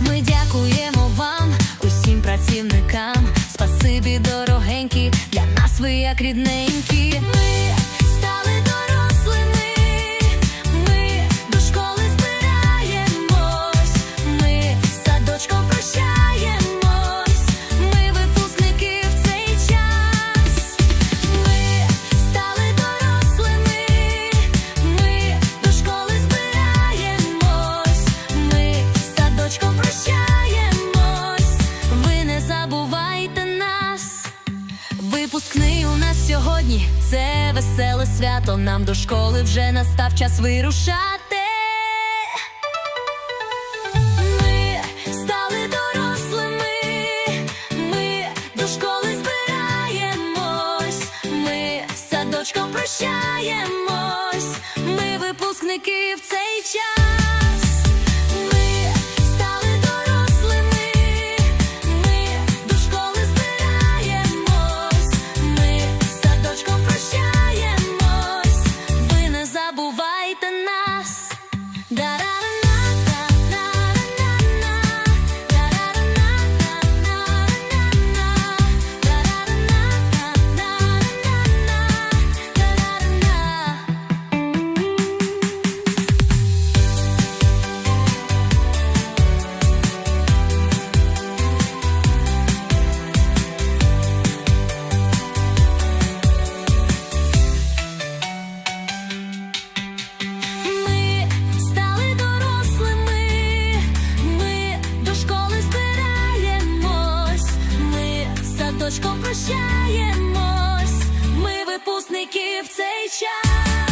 Ми дякуємо вам, усім працівникам. Спасибі, дорогенькі, для нас ви як рідненькі. Ми стали сьогодні це веселе свято. Нам до школи вже настав час вирушати. Ми стали дорослими, ми до школи збираємось, ми садочком прощаємось, ми випускники в цей час. З прощаємось, ми випускники в цей час.